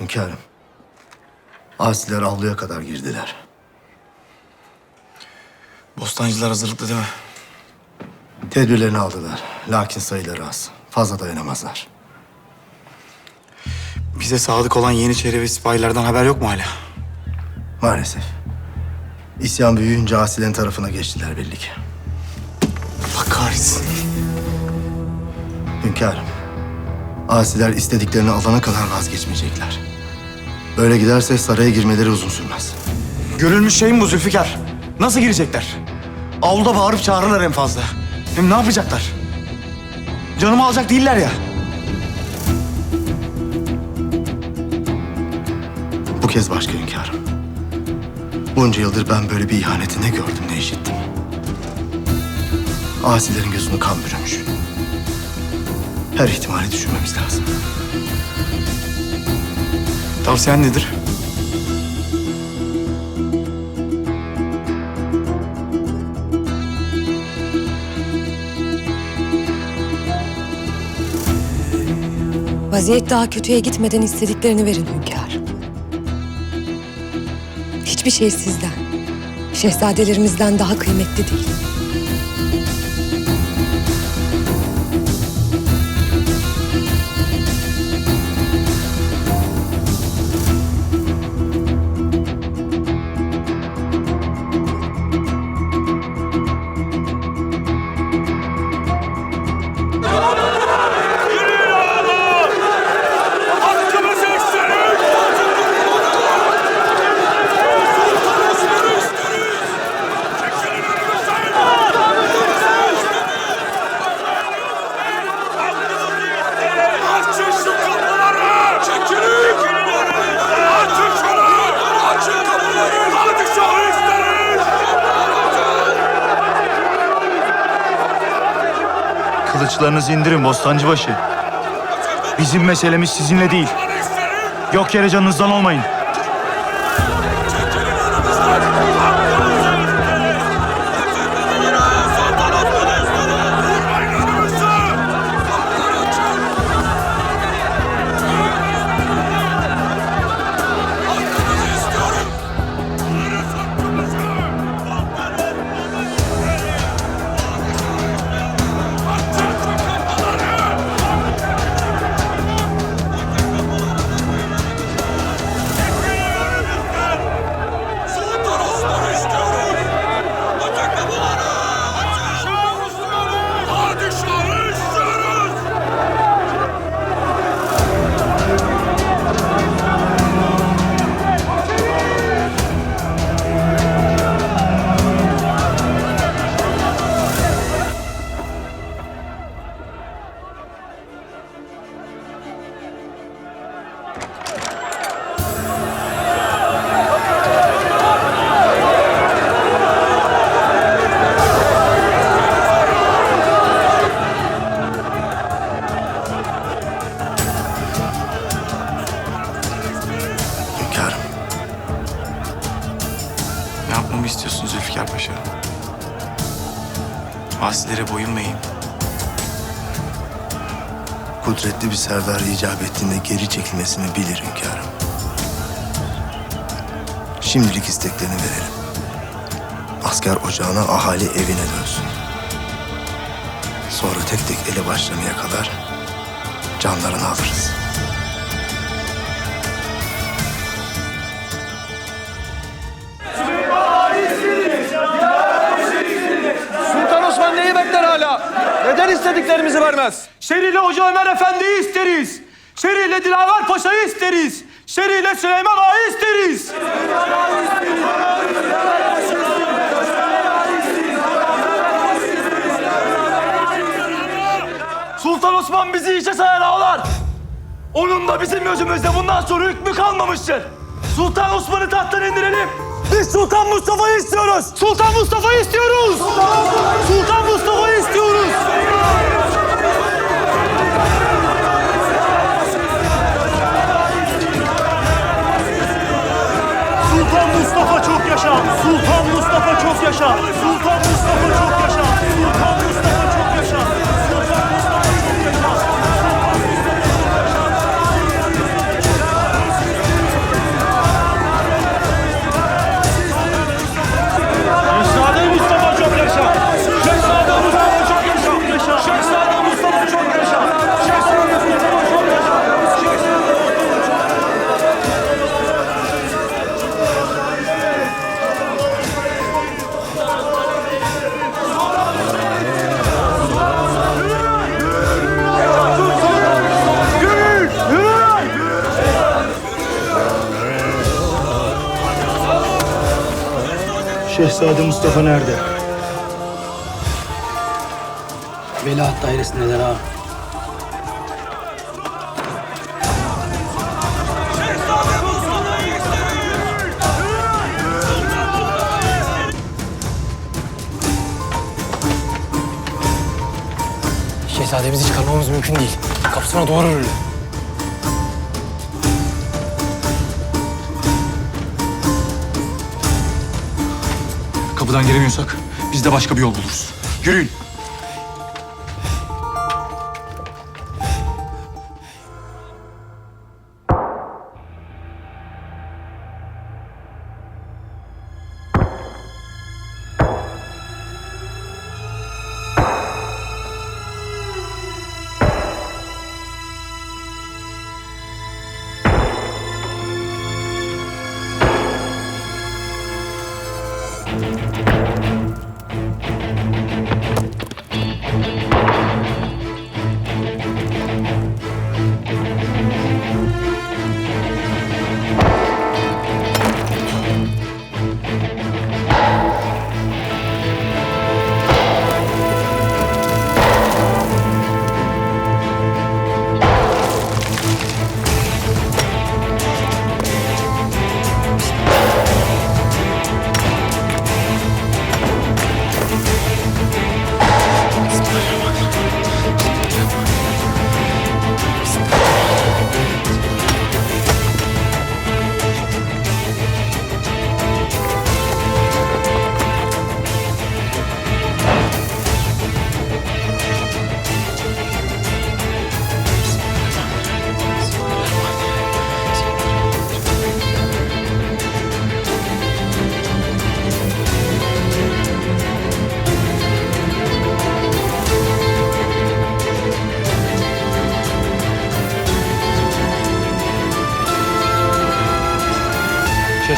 Hünkârım. Asiler avluya kadar girdiler. Bostancılar hazırlıklı değil mi? Tedbirlerini aldılar. Lakin sayıları az. Fazla dayanamazlar. Bize sadık olan Yeniçeri ve sipahilerden haber yok mu hala? Maalesef. İsyan büyüyünce asilerin tarafına geçtiler birlik. Allah kahretsin. Hünkârım. Asiler istediklerini alana kadar vazgeçmeyecekler. Böyle giderse saraya girmeleri uzun sürmez. Görülmüş şey mi bu Zülfikar? Nasıl girecekler? Avluda bağırıp çağırırlar en fazla. Hem ne yapacaklar? Canımı alacak değiller ya. Bu kez başka hünkârım. Bunca yıldır ben böyle bir ihaneti ne gördüm ne işittim. Asilerin gözünü kan bürümüş. Her ihtimali düşünmemiz lazım. Tavsiyen nedir? Vaziyet daha kötüye gitmeden istediklerini verin hünkâr. Hiçbir şey sizden, şehzadelerimizden daha kıymetli değil. Kılıçlarınızı indirin Bostancıbaşı. Bizim meselemiz sizinle değil. Yok yere canınızdan olmayın. Zülfikar Paşa? Asilere boyun eğeyim? Kudretli bir serdar icap ettiğinde geri çekilmesini bilir hünkârım. Şimdilik isteklerini verelim. Asker ocağına, ahali evine dönsün. Sonra tek tek ele başlamaya kadar canlarını alırız. Neden istediklerimizi vermez? Şeriyle Hoca Ömer Efendi'yi isteriz. Şeriyle Dilaver Paşa'yı isteriz. Şeriyle Süleyman Ağa'yı isteriz. Sultan Osman bizi işe sayar ağlar. Onun da bizim gözümüzde bundan sonra hükmü kalmamıştır. Sultan Osman'ı tahttan indirelim. Biz Sultan Mustafa'yı istiyoruz. Sultan Mustafa'yı istiyoruz. Sultan Şehzade Mustafa nerede? Veliaht dairesindeler ha. Şehzademizi çıkarmamız mümkün değil. Kapısına doğru örülü. Kapıdan giremiyorsak biz de başka bir yol buluruz. Yürüyün.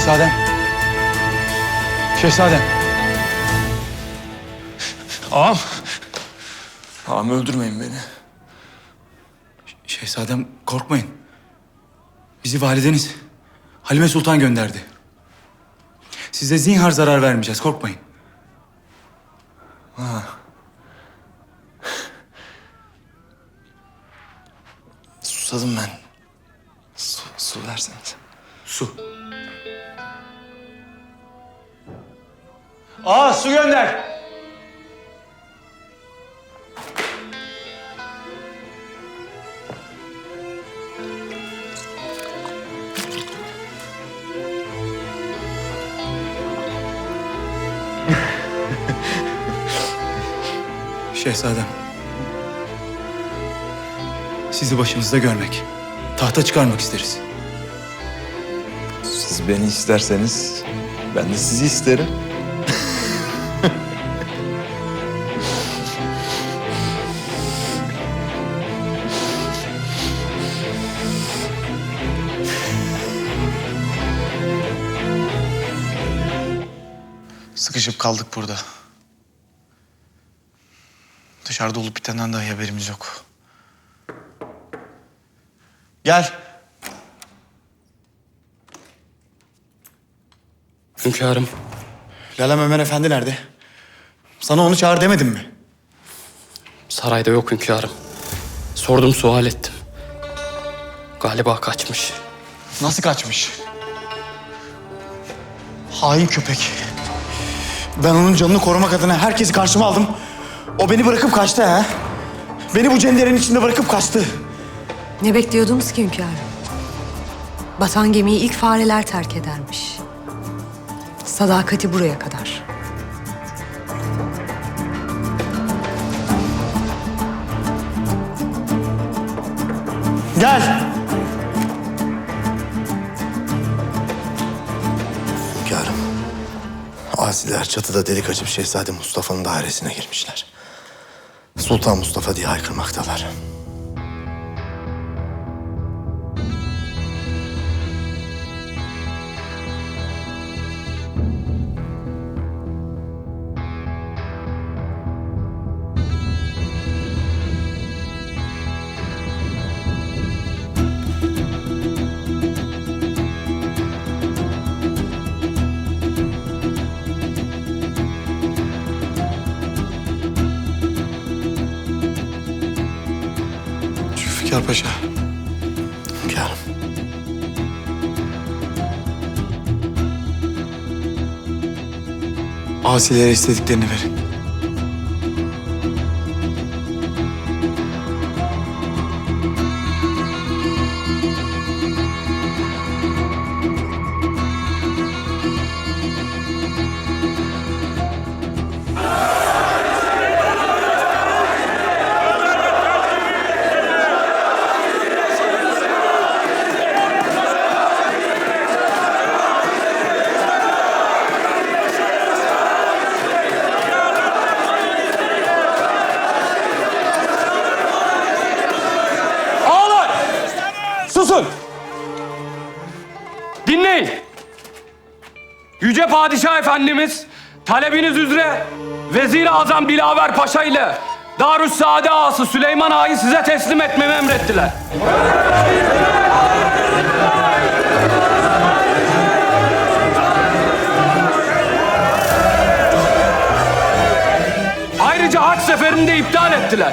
Şehzadem. Şehzadem. Ağam. Ağam öldürmeyin beni. Şehzadem korkmayın. Bizi valideniz Halime Sultan gönderdi. Size zinhar zarar vermeyeceğiz korkmayın. Susadım ben. Su, su verseniz. Su. Aa su gönder. Şehzadem. Sizi başımızda görmek, tahta çıkarmak isteriz. Siz beni isterseniz ben de sizi isterim. Kaldık burada. Dışarıda olup bitenden dahi haberimiz yok. Gel. Hünkârım, Lalem Ömer Efendi nerede? Sana onu çağır demedim mi? sarayda yok hünkârım. Sordum, sual ettim. Galiba kaçmış. Nasıl kaçmış? Hain köpek. Ben onun canını korumak adına herkesi karşıma aldım. O beni bırakıp kaçtı ha. Beni bu cenderenin içinde bırakıp kaçtı. Ne bekliyordunuz ki hünkârım? Batan gemiyi ilk fareler terk edermiş. Sadakati buraya kadar. Gel. Asiler çatıda delik açıp Şehzade Mustafa'nın dairesine girmişler. Sultan Mustafa diye haykırmaktalar. Paşa. Hünkârım. Asilere istediklerini verin. Efendimiz talebiniz üzere Vezir-i Azam Bilaver Paşa ile Darüssaade Ağası Süleyman Ağa'yı size teslim etmemi emrettiler. Ayrıca haç seferini de iptal ettiler.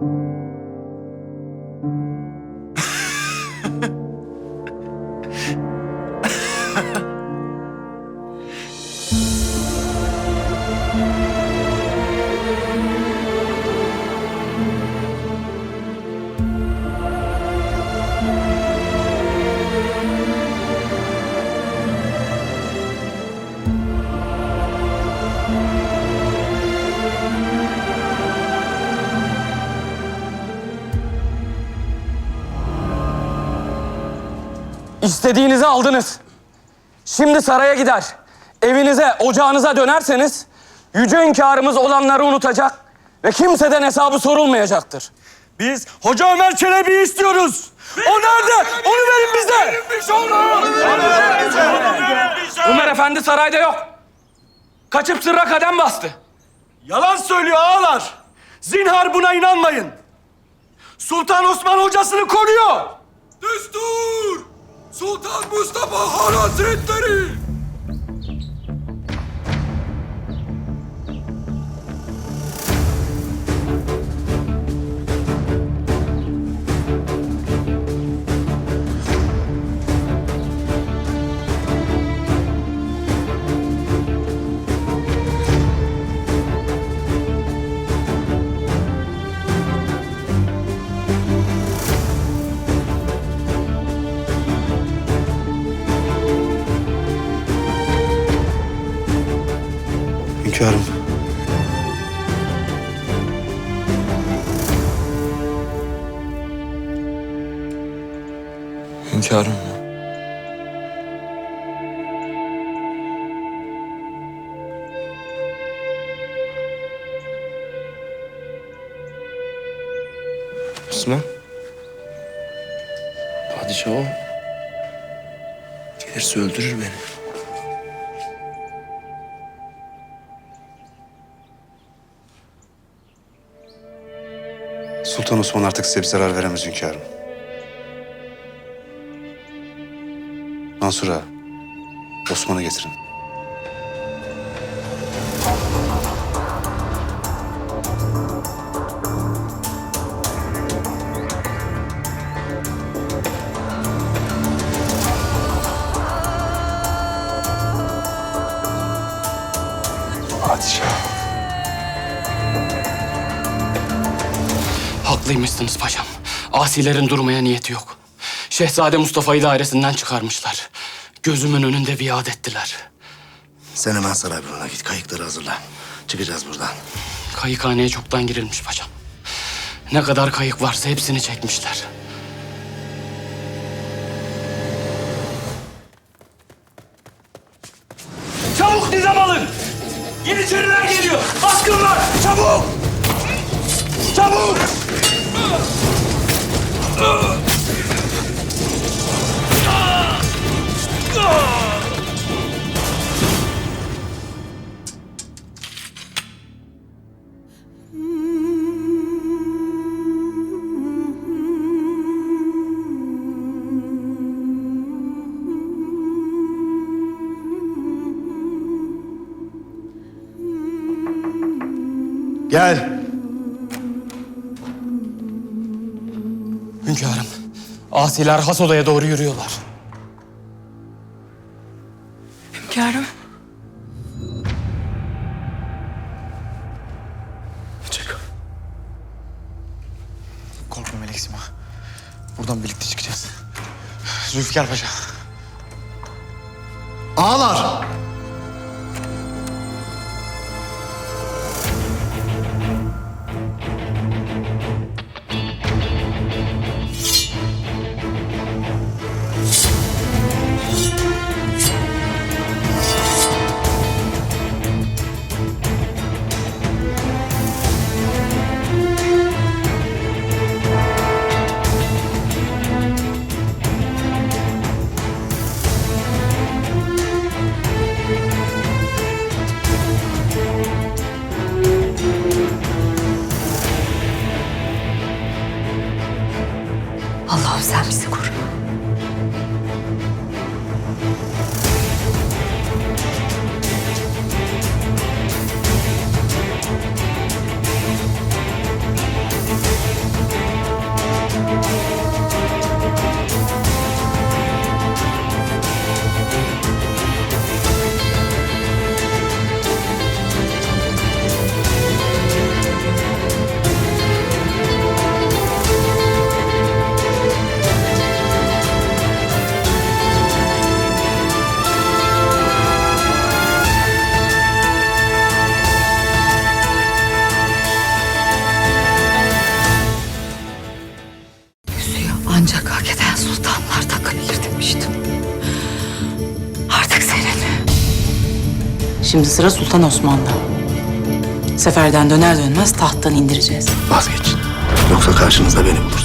thank you İstediğinizi aldınız. Şimdi saraya gider. Evinize, ocağınıza dönerseniz yüce hünkârımız olanları unutacak ve kimseden hesabı sorulmayacaktır. Biz Hoca Ömer Çelebi'yi istiyoruz. O nerede? Onu verin bize. Ömer Efendi sarayda yok. Kaçıp sırra kadem bastı. Yalan söylüyor ağalar. Zinhar buna inanmayın. Sultan Osman hocasını koruyor. Destur! Sultan Mustafa Han Hazretleri! Hünkârım. Osman. Padişah o. Gelirse öldürür beni. Sultan Osman artık size bir zarar veremez hünkârım. Mansur ağa, Osman'ı getirin. Padişah. Haklıymışsınız paşam. Asilerin durmaya niyeti yok. Şehzade Mustafa'yı dairesinden çıkarmışlar. Gözümün önünde biat ettiler. Sen hemen Sarayburnu'na git. Kayıkları hazırla. Çıkacağız buradan. Kayıkhaneye çoktan girilmiş paşam. Ne kadar kayık varsa hepsini çekmişler. Gel. Hünkârım, asiler has odaya doğru yürüyorlar. Hünkârım. Çık. Korkma Melek Sima. Buradan birlikte çıkacağız. Zülfikar Paşa. Ağlar! Şimdi sıra Sultan Osman'da. Seferden döner dönmez tahttan indireceğiz. Vazgeçin. Yoksa karşınızda beni bulursunuz.